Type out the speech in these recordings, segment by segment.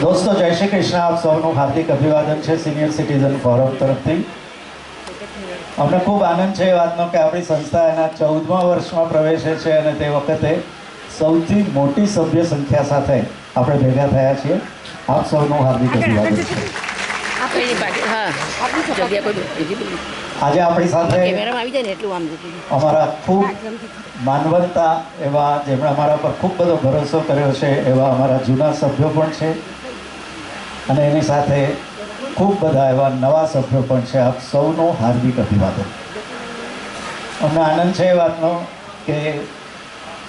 દોસ્તો જય શ્રી કૃષ્ણ. આપ સૌનું હાર્દિક અભિવાદન છે સિનિયર સિટીઝન ફોરમ તરફથી. અમને ખૂબ આનંદ છે એ વાતનો કે આપણી સંસ્થા એના ચૌદમા વર્ષમાં પ્રવેશે છે અને તે વખતે સૌથી મોટી સભ્ય સંખ્યા સાથે આપણે ભેગા થયા છીએ. આપ સૌનું હાર્દિક અભિવાદન છે. આજે આપણી સાથે કેમેરામાં આવી જાય ને એટલું આમ જતું અમારા ખૂબ માનવતા એવા જેમણે અમારા પર ખૂબ બધો ભરોસો કર્યો છે એવા અમારા જૂના સભ્યો પણ છે. અને એની સાથે ખૂબ બધા એવા નવા સભ્યો પણ છે. આપ સૌનો હાર્દિક અભિવાદન. અમને આનંદ છે એ વાતનો કે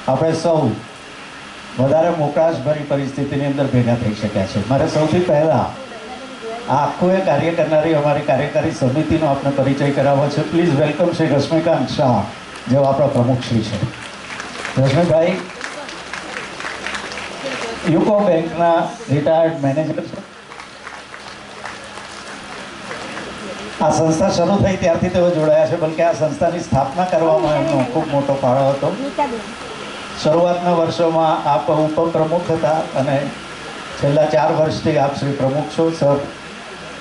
આપણે સૌ વધારે મોકળાશભરી પરિસ્થિતિની અંદર ભેગા થઈ શક્યા છે. મારે સૌથી પહેલાં આ આખું એ કાર્ય કરનારી અમારી કાર્યકારી સમિતિનો આપણે પરિચય કરાવવો છે. પ્લીઝ વેલકમ શ્રી રશ્મિકાંત શાહ, જેઓ આપણા પ્રમુખશ્રી છે. રશ્મિભાઈ, યુકો બેંકના રિટાયર્ડ મેનેજર છે. આ સંસ્થા શરૂ થઈ ત્યારથી તેઓ જોડાયા છે બલકે આ સંસ્થાની સ્થાપના કરવામાં એમનો ખૂબ મોટો ફાળો હતો. શરૂઆતના વર્ષોમાં આપ ઉપપ્રમુખ હતા અને છેલ્લા ચાર વર્ષથી આપ શ્રી પ્રમુખ છો. સર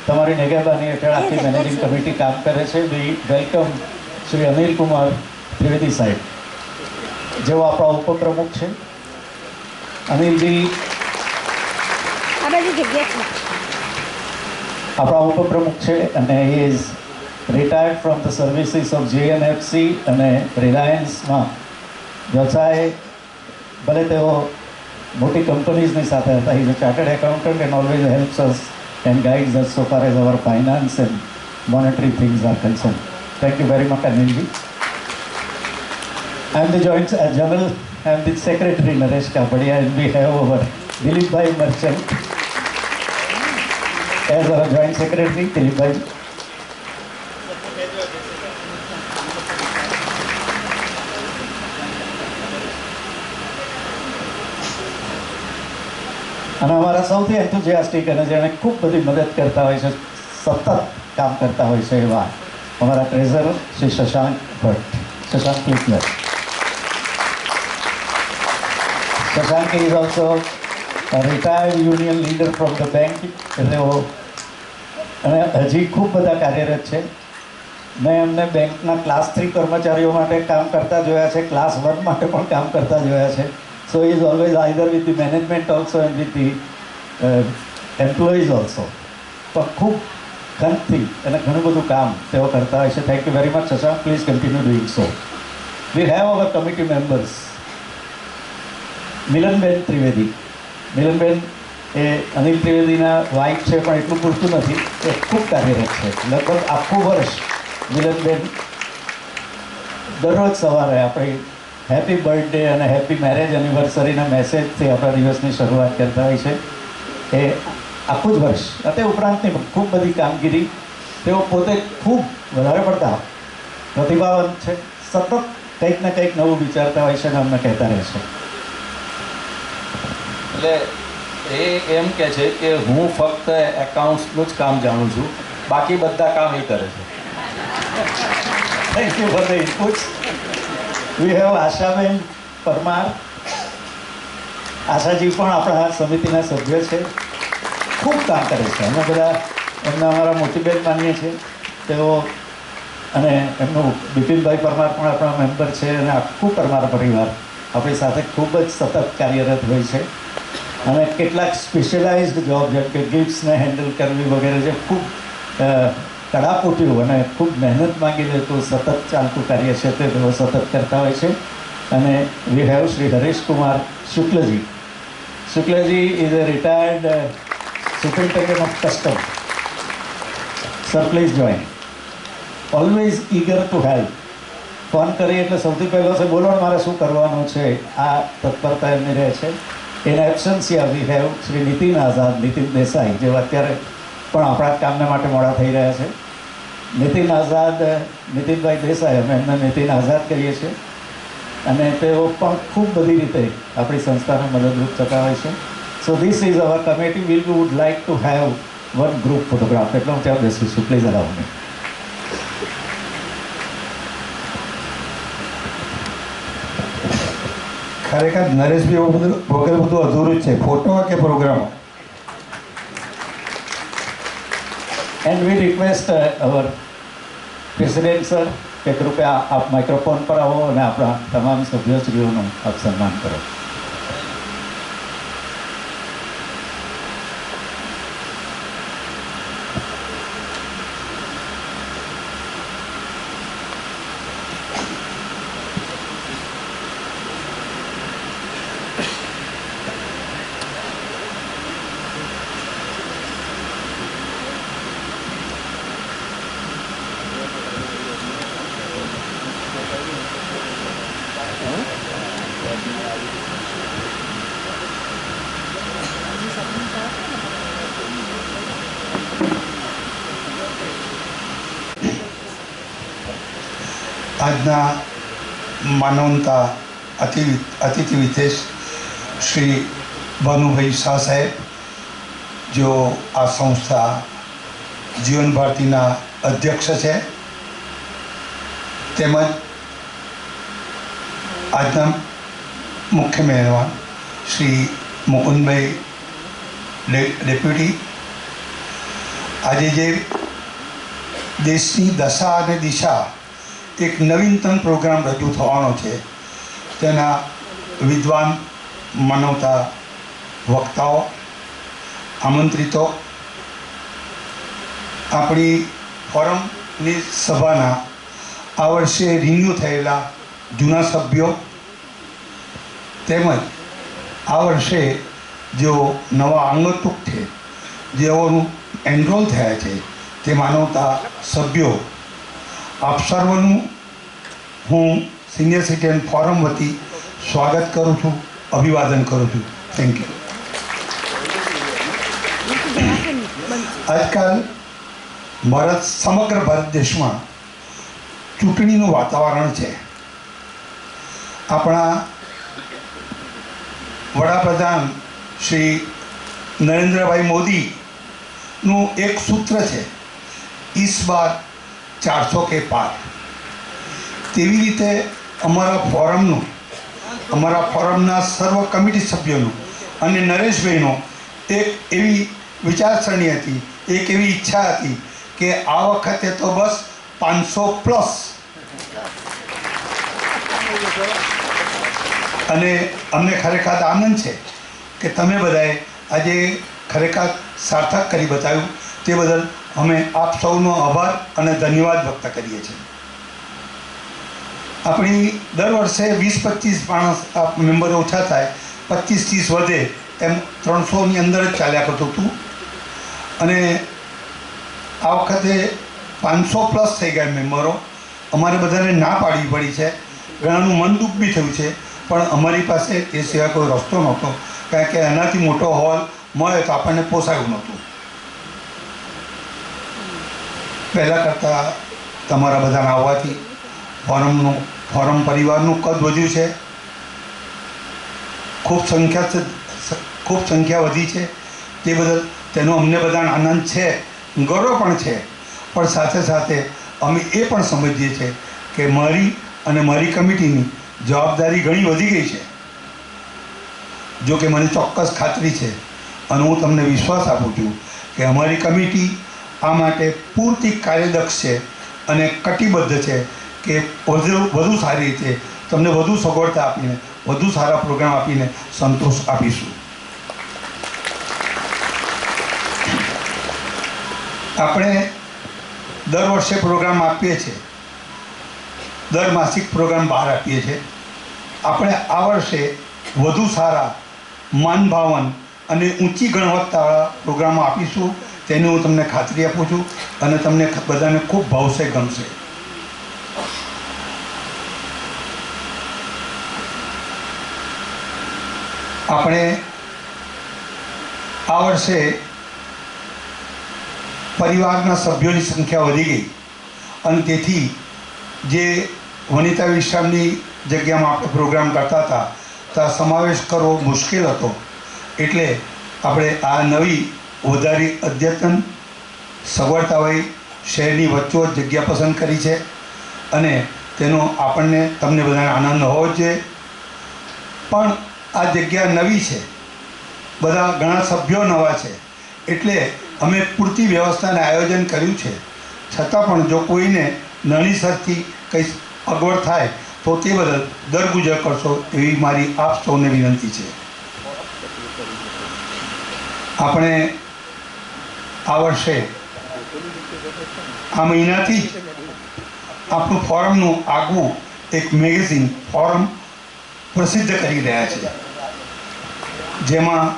તમારી નિગેબાની હેઠળ આખી મેનેજિંગ કમિટી કામ કરે છે. બી વેલકમ શ્રી અનિલ કુમાર ત્રિવેદી સાહેબ જેઓ આપણા ઉપપ્રમુખ છે. અનિલજી. આપણા ઉપપ્રમુખ છે અને he is retired from the services of GNFC અને રિલાયન્સમાં વ્યવસાય ભલે તેઓ મોટી કંપનીઝની સાથે હતા is a chartered accountant and always helps us and guides us so far as our finance and monetary things are concern thank you very much Anilji I am the joint uh, general, I am the secretary Naresh Kapadia and we have our Dilip Bhai Merchant. As a joint secretary Dilipbhai. અને અમારા સૌથી enthusiastic અને જેણે ખૂબ બધી મદદ કરતા હોય છે, સતત કામ કરતા હોય છે એવા અમારા treasure Shri Shashank Bhatt Shashank Shashank is also retired union leader from the bank એટલે અને હજી ખૂબ બધા કાર્યરત છે. મેં એમને બેંકના ક્લાસ થ્રી કર્મચારીઓ માટે કામ કરતા જોયા છે. ક્લાસ વન માટે પણ કામ કરતા જોયા છે. So is always either with the management also and with the employees also પણ ખૂબ ખંતથી અને ઘણું બધું કામ તેઓ કરતા હોય છે. Thank you very much Shashank please continue doing so we have our committee members Milanben Trivedi. Milanben, એ અનિલ ત્રિવેદીના વાઇફ છે, પણ એટલું પૂરતું નથી. એ ખૂબ કાર્યરત છે. લગભગ આખું વર્ષ મિલનબેન દરરોજ સવારે આપણી હેપી બર્થડે અને હેપી મેરેજ એનિવર્સરીના મેસેજથી આપણા દિવસની શરૂઆત કરતા હોય છે. એ આખું જ વર્ષ તે ઉપરાંતની ખૂબ બધી કામગીરી તેઓ પોતે ખૂબ વધારે પડતા પ્રતિભાવંત છે. સતત કંઈક ને કંઈક નવું વિચારતા હોય છે અને અમને કહેતા રહે છે. એટલે એ એમ કે છે કે હું ફક્ત એકાઉન્ટ્સનું જ કામ જાણું છું. બાકી બધા કામ એ કરે છે. Thank you for the input we have Ashaben Parmar Ashaji પણ આપણા સમિતિના સભ્ય છે. ખૂબ કામ કરે છે. અમે બધા, એમને અમારા મોટીબેન માનીએ છીએ તેઓ અને એમનું બિપિનભાઈ પરમાર પણ આપણા મેમ્બર છે અને આખું પરમાર પરિવાર આપણી સાથે ખૂબ જ સતત કાર્યરત હોય છે. અને કેટલાક સ્પેશિયલાઇઝડ જોબ જેમ કે ગિફ્ટ્સને હેન્ડલ કરવી વગેરે જે ખૂબ કડાપૂટ્યું અને ખૂબ મહેનત માંગી લેતું સતત ચાલતું કાર્ય છે તે તેઓ સતત કરતા હોય છે. અને we have Shri Hareshkumar Shuklaji Shuklaji is a retired superintendent of custom sir please join always eager to help phone કરીએ એટલે સૌથી પહેલો છે, બોલો મારે શું કરવાનું છે? આ તત્પરતા એમની રહે છે. In absentia we have Shri Nitin Azad, Nitin Desai જેઓ અત્યારે પણ આપણા કામને માટે મોડા થઈ રહ્યા છે. નીતિન આઝાદ, નીતિનભાઈ દેસાઈ, અમે એમને નીતિન આઝાદ કરીએ છીએ. અને તેઓ પણ ખૂબ બધી રીતે આપણી સંસ્થાને મદદરૂપ હોય છે. So this is our committee will would like to have one group photograph એટલે હું ત્યાં બેસું છું. પ્લીઝ અલાવ મી ખરેખર નરેશભાઈ એવું બધું વગર બધું અધૂરું છે. ફોટો કે program and we request our president sir કે કૃપયા આપ માઇક્રોફોન પર આવો અને આપણા તમામ સભ્યશ્રીઓનું આપ સન્માન કરો. આજના માનવતા અતિ અતિથિ વિશેષ શ્રી ભાનુભાઈ શાહ સાહેબ જો આ સંસ્થા જીવન ભારતીના અધ્યક્ષ છે. તેમજ આજના મુખ્ય મહેમાન શ્રી મુકુંદભાઈ ડેપ્યુટી. આજે જે દેશની દશા અને દિશા એક નવીનતમ પ્રોગ્રામ રજૂ થવાનો છે. તેના વિદ્વાન માનવતા વક્તાઓ, આમંત્રિતો, આપણી ફોરમની સભાના આ વર્ષે રિન્યૂ થયેલા જૂના સભ્યો તેમજ આ વર્ષે જેઓ નવા અંગતુક છે, જેઓનું એનરોલ થયા છે, તે માનવતા સભ્યો આપ સર્વનું હું સિનિયર સિટીઝન ફોરમ વતી સ્વાગત કરું છું, અભિવાદન કરું છું. થેન્ક યુ આજકાલ ભારત સમગ્ર ભારત દેશમાં ચૂંટણીનું વાતાવરણ છે. આપણા વડાપ્રધાન શ્રી નરેન્દ્રભાઈ મોદીનું એક સૂત્ર છે, ઈસ બાર ચારસો કે પાર. તેવી રીતે અમારા ફોરમનું, અમારા ફોરમના સર્વ કમિટી સભ્યોનું અને નરેશભાઈનો એક એવી વિચારસરણી હતી, એક એવી ઈચ્છા હતી કે આ વખતે તો બસ પાંચસો પ્લસ. અને અમને ખરેખર આનંદ છે કે તમે બધાએ આજે ખરેખર સાર્થક કરી બતાવ્યું. તે બદલ અમે આપ સૌનો આભાર અને ધન્યવાદ વ્યક્ત કરીએ છીએ. આપણી દર વર્ષે વીસ પચીસ માણસ મેમ્બરો ઓછા થાય, પચીસ ત્રીસ વધે એમ ત્રણસોની અંદર જ ચાલ્યા કરતું હતું. અને આ વખતે પાંચસો પ્લસ થઈ ગયા મેમ્બરો. અમારે બધાને ના પાડવી પડી છે. ઘણાનું મન દુઃખ બી થયું છે. પણ અમારી પાસે એ સિવાય કોઈ રસ્તો નહોતો. કારણ કે એનાથી મોટો હોલ મળે તો આપણને પોસાયું નહોતું. પહેલાં કરતાં તમારા બધાના આવવાથી ફોરમનું ફોરમ પરિવારનું કદ વધ્યું છે. ખૂબ સંખ્યા ખૂબ સંખ્યા વધી છે. તે બદલ તેનો અમને બધાને આનંદ છે, ગૌરવ પણ છે. પણ સાથે સાથે અમે એ પણ સમજીએ છીએ કે મારી અને મારી કમિટીની જવાબદારી ઘણી વધી ગઈ છે. જો કે મને ચોક્કસ ખાતરી છે અને હું તમને વિશ્વાસ આપું છું કે અમારી કમિટી આ માટે પૂરતી કાર્યદક્ષ છે અને કટિબદ્ધ છે કે વધુ વધુ સારી રીતે તમને વધુ સગવડતા આપીને, વધુ સારા પ્રોગ્રામ આપીને સંતોષ આપીશું. આપણે દર વર્ષે પ્રોગ્રામ આપીએ છીએ. દર માસિક પ્રોગ્રામ બહાર આપીએ છીએ. આપણે આ વર્ષે વધુ સારા, માન ભાવન અને ઊંચી ગુણવત્તાવાળા પ્રોગ્રામો આપીશું, તેની હું તમને ખાતરી આપું છું અને તમને બધાને ખૂબ ભાવશે, ગમશે. આપણે આ વર્ષે પરિવારના સભ્યોની સંખ્યા વધી ગઈ અને તેથી જે વનિતા વિશ્રામની જગ્યામાં આપણે પ્રોગ્રામ કરતા હતા, ત્યાં સમાવેશ કરવો મુશ્કેલ હતો. એટલે આપણે આ નવી વધારી અદ્યતન સગવડતાવાળી શહેરની વચ્ચોવચ્ચ જગ્યા પસંદ કરી છે અને તેનો આપણને તમને બધાને આનંદ હોવો જોઈએ. પણ આ જગ્યા નવી છે. બધા ઘણા સભ્યો નવા છે. એટલે અમે પૂરતી વ્યવસ્થાને આયોજન કર્યું છે. છતાં પણ જો કોઈને નળીસરથી કંઈ અગવડ થાય તો તે બદલ દર ગુજર કરશો એવી મારી આપ સૌને વિનંતી છે. આપણે આ વર્ષે આ મહિનાથી જ આપણું ફોરમનું આગવું એક મેગેઝિન ફોરમ પ્રસિદ્ધ કરી રહ્યા છે. જેમાં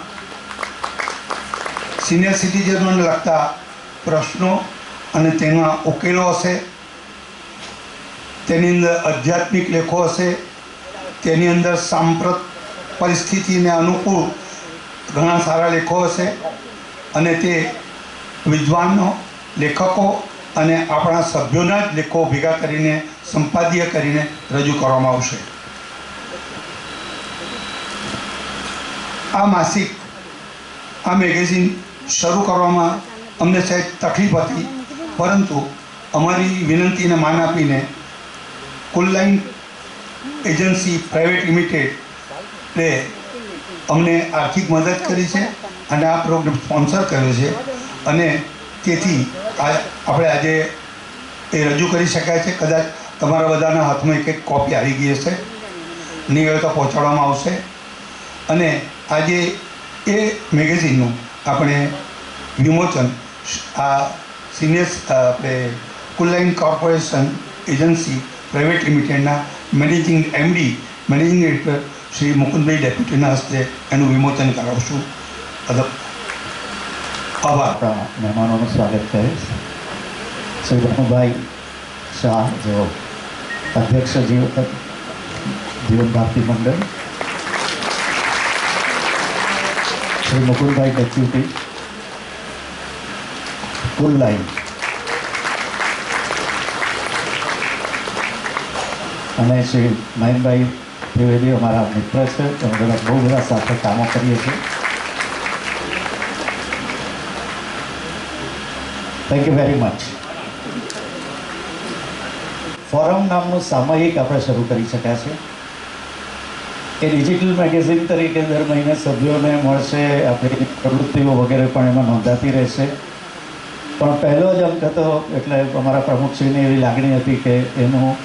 સિનિયર સિટીઝનોને લગતા પ્રશ્નો અને તેના ઉકેલો હશે, તેની અંદર આધ્યાત્મિક લેખો હશે, તેની અંદર સાંપ્રત પરિસ્થિતિને અનુકૂળ ઘણા સારા લેખો હશે અને તે વિદ્વાનો લેખકો અને આપણા સભ્યોના જ લેખો ભેગા કરીને, સંપાદીય કરીને રજૂ કરવામાં આવશે. આ માસિક, આ મેગેઝિન શરૂ કરવામાં અમને સહેજ તકલીફ હતી, પરંતુ અમારી વિનંતીને માન આપીને કુલલાઈન એજન્સી પ્રાઇવેટ લિમિટેડે અમને આર્થિક મદદ કરી છે અને આ પ્રોગ્રામ સ્પોન્સર કર્યો છે. અને તેથી આ આપણે આજે એ રજૂ કરી શકાય છે. કદાચ તમારા બધાના હાથમાં એક એક કોપી આવી ગઈ હશે. નહીં હોય તો પહોંચાડવામાં આવશે. અને આજે એ મેગેઝિનનું આપણે વિમોચન આ સિનિયર આપણે કુલાઇન કોર્પોરેશન એજન્સી પ્રાઇવેટ લિમિટેડના managing MD managing director Shri Mukundbhai ડેપ્યુટીના હસ્તે એનું વિમોચન કરાવશું આભાર. મહેમાનોનું સ્વાગત કરીશ. શ્રી રઘુભાઈ શાહ, જેઓ અધ્યક્ષ જીવ, જીવન ભારતી મંડળ. શ્રી મુકુલભાઈ ડેપ્યુટી. ફૂલ લાઈન અને શ્રી મહેનભાઈ ત્રિવેદી અમારા મિત્ર છે અમે બધા બહુ બધા સાથે કામો કરીએ છીએ. Thank you very much forum નામનું સામયિક આપણે શરૂ કરી શક્યા છે. એ ડિજિટલ મેગેઝિન તરીકે દર મહિને સભ્યોને મળશે, આપણી પ્રવૃત્તિઓ વગેરે પણ એમાં નોંધાતી રહેશે. પણ પહેલો જ અંક હતો, એટલે અમારા પ્રમુખશ્રીની એવી લાગણી હતી કે એનું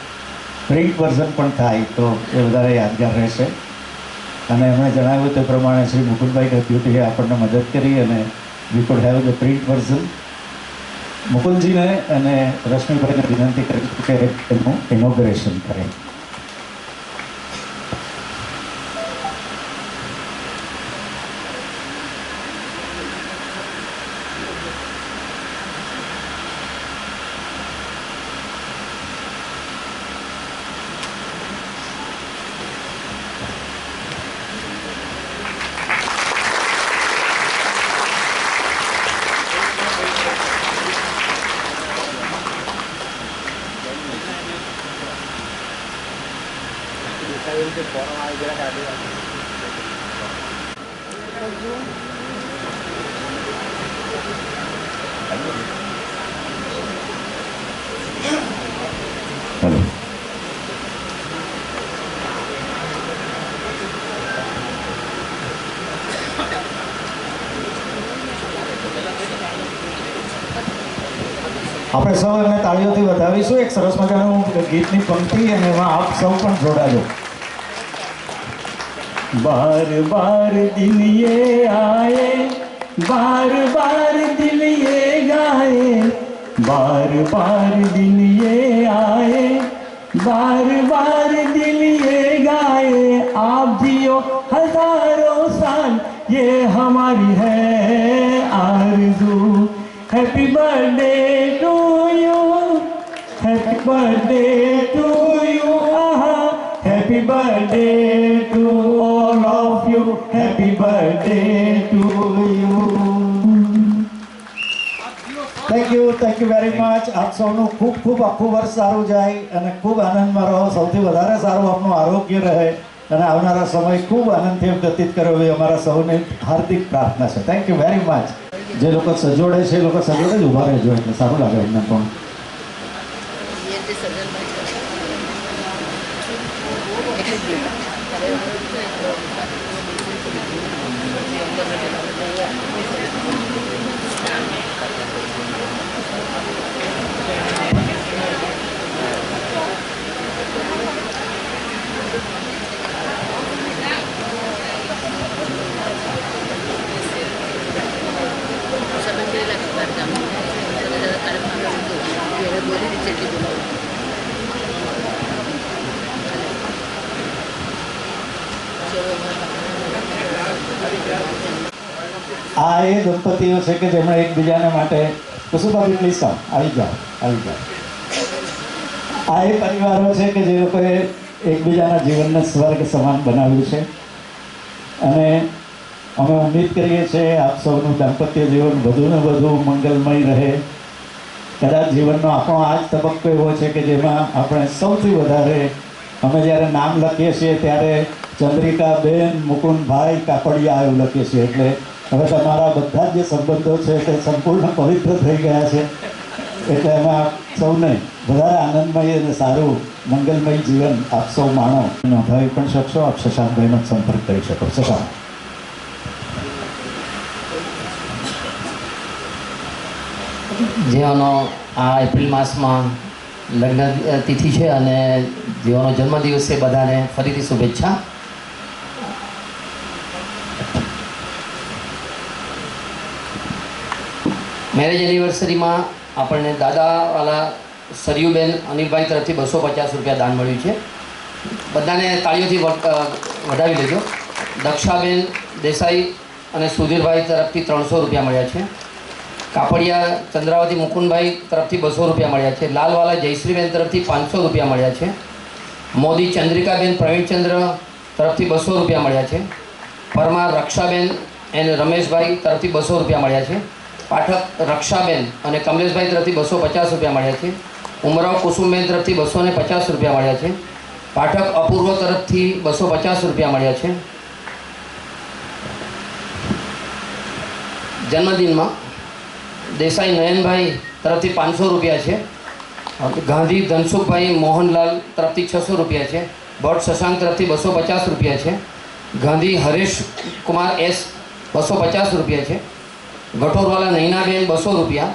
પ્રિન્ટ વર્ઝન પણ થાય તો એ વધારે યાદગાર રહેશે. અને એમણે જણાવ્યું તે પ્રમાણે શ્રી મુકુલભાઈ ડેપ્યુટીએ આપણને મદદ કરી અને we could have the print version. મુકુલજીને અને રશ્મિભાઈને વિનંતી કરી કે એનું ઇનોગ્રેશન કરે. આપણે સૌ એમને તાળીઓથી વધાવીશું એક સરસ મજાનું ગીતની પંક્તિ અને એમાં આપ સૌ પણ જોડાજો બાર બાર દિન ये आए बार बार दिल ये गाए बार बार दिन ये आए बार बार दिल ये गाए आप जियो हजारों साल ये हमारी है आरज़ू happy birthday to you birthday to you. Uh -huh. Happy birthday to all of you. Happy birthday to you. Thank you thank you very much આપ સૌનું ખૂબ ખૂબ આખું વર્ષ સારું જાય અને ખૂબ આનંદમાં રહો સૌથી વધારે સારું આપનું આરોગ્ય રહે અને આવનારા સમય ખૂબ આનંદથી વ્યતીત કરો એવી અમારા સૌને હાર્દિક પ્રાર્થના છે થેન્ક યુ વેરી મચ જે લોકો સજોડે છે, એ લોકો સજોડે જ ઊભા રહેજો એટલે સારું લાગે અમને પણ જેટલી બોલાવું આ એ દંપતીઓ છે કે જેમણે એકબીજાને માટે કુસુભાબી પ્લીઝ કામ આવી જાઓ આવી જાઓ. આ એ પરિવારો છે કે જે લોકોએ એકબીજાના જીવનને સ્વર્ગ સમાન બનાવ્યું છે. અને અમે ઉમ્મીદ કરીએ છીએ આપ સૌનું દાંપત્ય જીવન વધુ ને વધુ મંગલમય રહે. કદાચ જીવનનો આપણો આ જ તબક્કો એવો છે કે જેમાં આપણે સૌથી વધારે અમે જ્યારે નામ લખીએ છીએ ત્યારે ચંદ્રિકાબેન મુકુંદભાઈ કાપડિયા એવું લખીએ છીએ. એટલે હવે તમારા બધા જ સંબંધો છે તે સંપૂર્ણ પવિત્ર થઈ ગયા છે. એટલે એમાં સૌને વધારે આનંદમય અને સારું મંગલમય જીવન આપ સૌ માણો. નોંધાવી પણ શકશો, આપ શશાંકભાઈનો સંપર્ક કરી શકો. શશાંક. જેઓનો આ એપ્રિલ માસમાં લગ્ન તિથિ છે અને જેઓનો જન્મદિવસ છે બધાને ફરીથી શુભેચ્છા. મેરેજ એનિવર્સરીમાં આપણને દાદાવાલા સરયુબેન અનિલભાઈ તરફથી બસો પચાસ રૂપિયા દાન મળ્યું છે. બધાને તાળીઓથી વધાવી લેજો. દક્ષાબેન દેસાઈ અને સુધીરભાઈ તરફથી ત્રણસો રૂપિયા મળ્યા છે. કાપડિયા ચંદ્રાવતી મુકુંદભાઈ તરફથી બસો રૂપિયા મળ્યા છે. લાલવાલા જયશ્રીબેન તરફથી પાંચસો રૂપિયા મળ્યા છે. મોદી ચંદ્રિકાબેન પ્રવીણચંદ્ર તરફથી બસો રૂપિયા મળ્યા છે. પરમાર રક્ષાબેન એને રમેશભાઈ તરફથી બસો રૂપિયા મળ્યા છે. પાઠક રક્ષાબેન અને કમલેશભાઈ તરફથી બસો પચાસ રૂપિયા મળ્યા છે. ઉમરાવ કુસુમબેન તરફથી બસો પચાસ રૂપિયા મળ્યા છે. પાઠક અપૂર્વ તરફથી બસો પચાસ રૂપિયા મળ્યા છે. જન્મદિનમાં દેસાઈ નયનભાઈ તરફથી પાંચસો રૂપિયા છે. ગાંધી ધનસુખભાઈ મોહનલાલ તરફથી છસો રૂપિયા છે. ભટ્ટ શશાંક તરફથી બસો પચાસ રૂપિયા છે. ગાંધી હરેશ કુમાર એસ બસો પચાસ રૂપિયા છે. ગઠોરવાલા નૈનાબેન બસો રૂપિયા.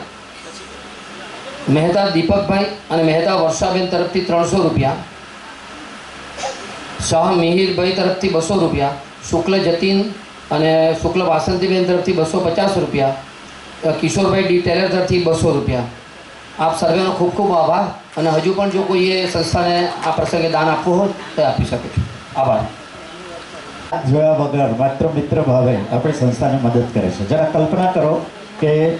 મહેતા દીપકભાઈ અને મહેતા વર્ષાબેન તરફથી ત્રણસો રૂપિયા. શાહ મિહિરભાઈ તરફથી બસો રૂપિયા. શુક્લ જતીન અને શુક્લ વાસંતીબેન તરફથી બસો પચાસ રૂપિયા. કિશોરભાઈ ડી ટેલર તરફથી બસો રૂપિયા. આપ સર્વેનો ખૂબ ખૂબ આભાર અને હજુ પણ જો કોઈએ સંસ્થાને આ પ્રસંગે દાન આપવું હોય તો આપી શકે છે. આભાર. જોયા વગર માત્ર મિત્ર ભાવે આપણી સંસ્થાને મદદ કરે છે. જરા કલ્પના કરો કે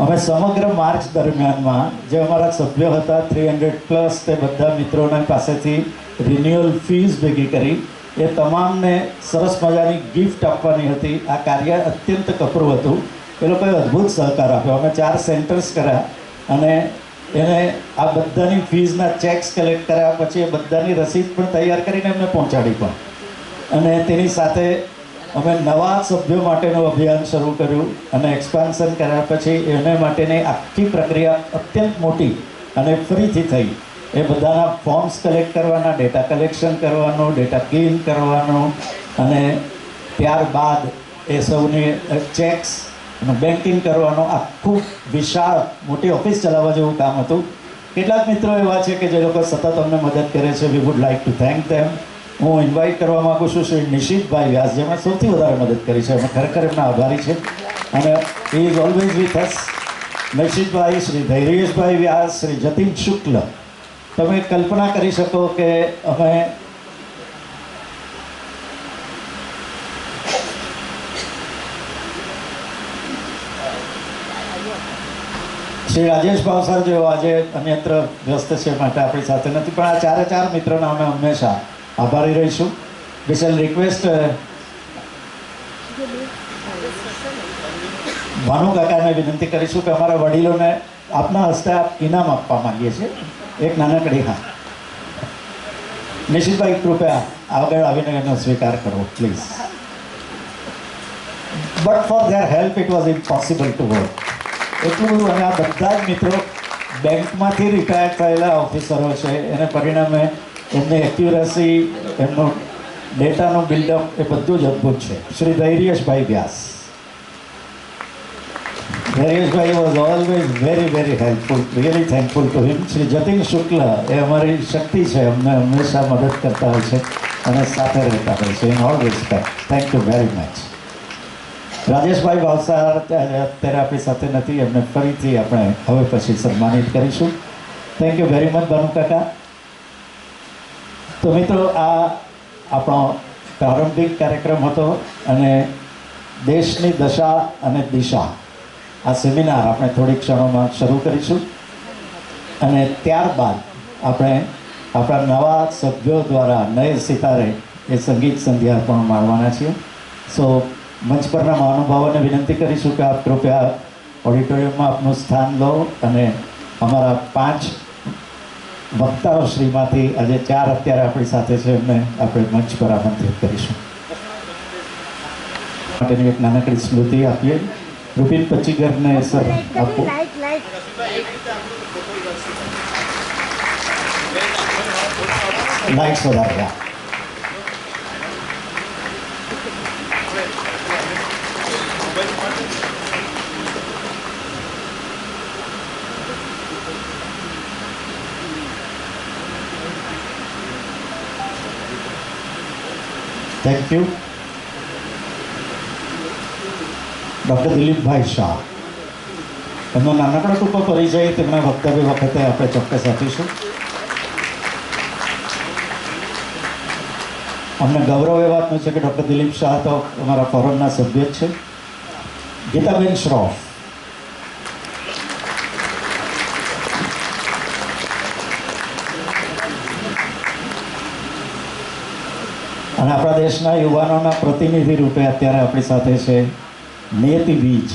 અમે સમગ્ર માર્ચ દરમિયાનમાં જે અમારા સભ્યો હતા થ્રી હંડ્રેડ પ્લસ તે બધા મિત્રોના પાસેથી રિન્યુઅલ ફીસ ભેગી કરી. એ તમામને સરસ મજાની ગિફ્ટ આપવાની હતી. આ કાર્ય અત્યંત કપરું હતું. એ લોકોએ અદ્ભુત સહકાર આપ્યો. અમે ચાર સેન્ટર્સ કર્યા અને એને આ બધાની ફીઝના ચેક્સ કલેક્ટ કર્યા, પછી એ બધાની રસીદ પણ તૈયાર કરીને એમને પહોંચાડી પણ. અને તેની સાથે અમે નવા સભ્યો માટેનું અભિયાન શરૂ કર્યું અને એક્સપાન્શન કર્યા. પછી એને માટેની આખી પ્રક્રિયા અત્યંત મોટી અને ફરીથી થઈ. એ બધાના ફોર્મ્સ કલેક્ટ કરવાના ડેટા કલેક્શન કરવાનું ડેટા ક્લીન કરવાનું અને ત્યારબાદ એ સૌની ચેક્સ અને બેન્કિંગ કરવાનું આખું વિશાળ મોટી ઓફિસ ચલાવવા જેવું કામ હતું. કેટલાક મિત્રો એવા છે કે જે લોકો સતત અમને મદદ કરે છે. We would like to thank them હું ઇન્વાઇટ કરવા માગું છું શ્રી નિશિતભાઈ વ્યાસ, જેમણે સૌથી વધારે મદદ કરી છે. અમે ખરેખર એમના આભારી છે. અને he is always with us Nishitbhai, Shri Dhairyeshbhai Vyas, Shri Jatin Shukla. તમે કલ્પના કરી શકો કે અમે શ્રી રાજેશ ભાવસર જેઓ આજે અન્યત્ર વ્યસ્ત છે માટે આપણી સાથે નથી, પણ આ ચારે ચાર મિત્રોના અમે હંમેશા આભારી રહીશું. વી શેલ રિક્વેસ્ટ ભાનુ કાકાને વિનંતી કરીશું કે અમારા વડીલોને આપના હસ્તે ઇનામ આપવા માંગીએ છીએ. એક નાનકડી હા. નિશિતભાઈ, કૃપયા આગળ આવીને એનો સ્વીકાર કરો please but for their help it was impossible to work એટલું બધું અને આ બધા જ મિત્રો બેંકમાંથી રિટાયર થયેલા ઓફિસરો છે. એને પરિણામે એમની એક્યુરસી, એમનો ડેટાનું બિલ્ડઅપ એ બધું જ અદ્ભુત છે. Shri Dhairyeshbhai Vyas. Dhairyeshbhai was always very very helpful really thankful to him Shri Jatin Shukla એ અમારી શક્તિ છે. અમને હંમેશા મદદ કરતા હોય છે અને સાથે રહેતા હોય છે. In all respect thank you very much Rajeshbhai Bhavsar અત્યારે આપણી સાથે નથી, એમને ફરીથી આપણે હવે પછી સન્માનિત કરીશું. Thank you very much Bhanu કાકા. તો મિત્રો, આ આપણો પ્રારંભિક કાર્યક્રમ હતો અને દેશની દશા અને દિશા, આ સેમિનાર આપણે થોડીક ક્ષણોમાં શરૂ કરીશું. અને ત્યારબાદ આપણે આપણા નવા સભ્યો દ્વારા નય સિતારે એ સંગીત સંધ્યા પણ માણવાના છીએ. સો મંચ પરના મહાનુભાવોને વિનંતી કરીશું કે આપ કૃપયા ઓડિટોરિયમમાં આપનું સ્થાન લો અને અમારા પાંચ વક્તાઓ શ્રીમાંથી આજે ચાર અત્યારે આપણી સાથે છે, એમને આપણે મંચ પર આમંત્રિત કરીશું. માટેની એક નાનકડી સ્મૃતિ આપીએ. રૂપિન પચીગરને સર આપો. લાઇટ્સ વધારે thank you doctor Dilipbhai Shah એમનો નાનકડો ટૂંકો પરિચય તેમના વક્તવ્ય વખતે આપણે ચોક્કસ આપીશું. અમને ગૌરવ એ વાતનું છે કે ડૉક્ટર દિલીપ શાહ તો અમારા ફોરમના સભ્ય જ છે. ગીતાબેન શ્રોફ. અને આપણા દેશના યુવાનોના પ્રતિનિધિ રૂપે અત્યારે આપણી સાથે છે નિયતિ બીજ.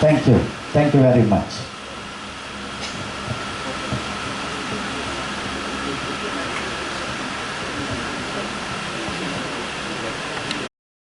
Thank you thank you very much